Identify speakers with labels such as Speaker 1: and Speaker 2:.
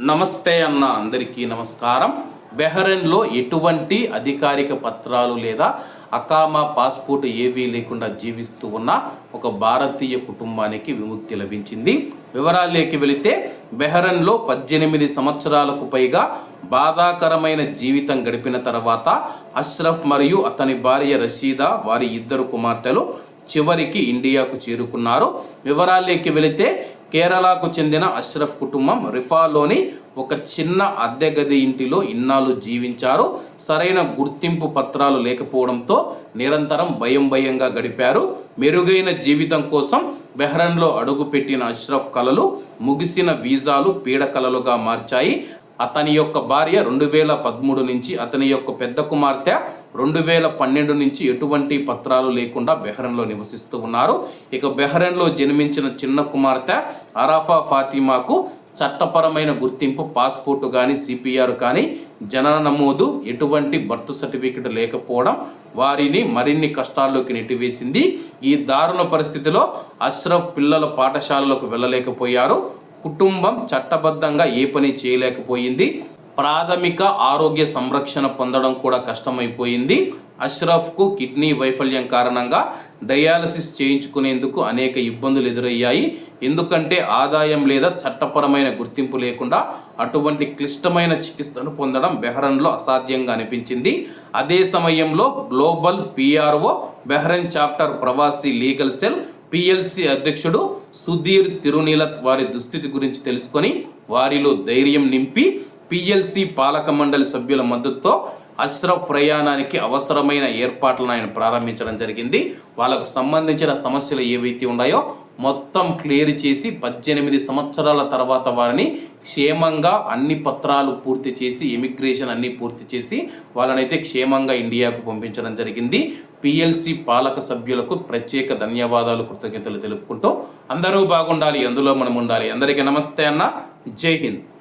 Speaker 1: నమస్తే అన్న అందరికీ నమస్కారం. బెహ్రెన్లో ఎటువంటి అధికారిక పత్రాలు లేదా అకామా పాస్పోర్ట్ ఏవీ లేకుండా జీవిస్తూ ఉన్న ఒక భారతీయ కుటుంబానికి విముక్తి లభించింది. వివరాల్లోకి వెళితే బెహ్రెన్లో పద్దెనిమిది సంవత్సరాలకు పైగా బాధాకరమైన జీవితం గడిపిన తర్వాత అష్రఫ్ మరియు అతని భార్య రషీదా వారి ఇద్దరు కుమార్తెలు చివరికి ఇండియాకు చేరుకున్నారు. వివరాల్లోకి వెళితే కేరళకు చెందిన అష్రఫ్ కుటుంబం రిఫాలోని ఒక చిన్న అద్దె గది ఇంటిలో ఇన్నాళ్ళు జీవించారు. సరైన గుర్తింపు పత్రాలు లేకపోవడంతో నిరంతరం భయం భయంగా గడిపారు. మెరుగైన జీవితం కోసం బెహ్రన్లో అడుగుపెట్టిన అష్రఫ్ కలలు ముగిసిన వీసాలు పీడకలలుగా మార్చాయి. అతని యొక్క భార్య రెండు వేల పదమూడు నుంచి అతని యొక్క పెద్ద కుమార్తె రెండు వేల పన్నెండు నుంచి ఎటువంటి పత్రాలు లేకుండా బెహ్రెన్లో నివసిస్తూ ఉన్నారు. ఇక బెహ్రెన్లో జన్మించిన చిన్న కుమార్తె అరాఫా ఫాతిమాకు చట్టపరమైన గుర్తింపు పాస్పోర్టు కానీ సిపిఆర్ కానీ జనన నమోదు ఎటువంటి బర్త్ సర్టిఫికెట్ లేకపోవడం వారిని మరిన్ని కష్టాల్లోకి నెట్టివేసింది. ఈ దారుణ పరిస్థితిలో అష్రఫ్ పిల్లల పాఠశాలలకు వెళ్ళలేకపోయారు. కుటుంబం చట్టబద్ధంగా ఏ పని చేయలేకపోయింది. ప్రాథమిక ఆరోగ్య సంరక్షణ పొందడం కూడా కష్టమైపోయింది. అష్రఫ్కు కిడ్నీ వైఫల్యం కారణంగా డయాలసిస్ చేయించుకునేందుకు అనేక ఇబ్బందులు ఎదురయ్యాయి. ఎందుకంటే ఆదాయం లేదా చట్టపరమైన గుర్తింపు లేకుండా అటువంటి క్లిష్టమైన చికిత్సను పొందడం బెహ్రన్లో అసాధ్యంగా అనిపించింది. అదే సమయంలో global P R O Bahrain chapter Pravasi legal cell P L C అధ్యక్షుడు సుధీర్ తిరునీలత్ వారి దుస్థితి గురించి తెలుసుకొని వారిలో ధైర్యం నింపి పిఎల్సి పాలక మండలి సభ్యుల మద్దతుతో అష్రఫ్ ప్రయాణానికి అవసరమైన ఏర్పాట్లను ఆయన ప్రారంభించడం జరిగింది. వాళ్ళకు సంబంధించిన సమస్యలు ఏవైతే ఉన్నాయో మొత్తం క్లియర్ చేసి పద్దెనిమిది సంవత్సరాల తర్వాత వారిని క్షేమంగా అన్ని పత్రాలు పూర్తి చేసి ఇమిగ్రేషన్ అన్ని పూర్తి చేసి వాళ్ళనైతే క్షేమంగా ఇండియాకు పంపించడం జరిగింది. పిఎల్సి పాలక సభ్యులకు ప్రత్యేక ధన్యవాదాలు కృతజ్ఞతలు తెలుపుకుంటూ అందరూ బాగుండాలి అందులో మనం ఉండాలి. అందరికీ నమస్తే అన్న. జై హింద్.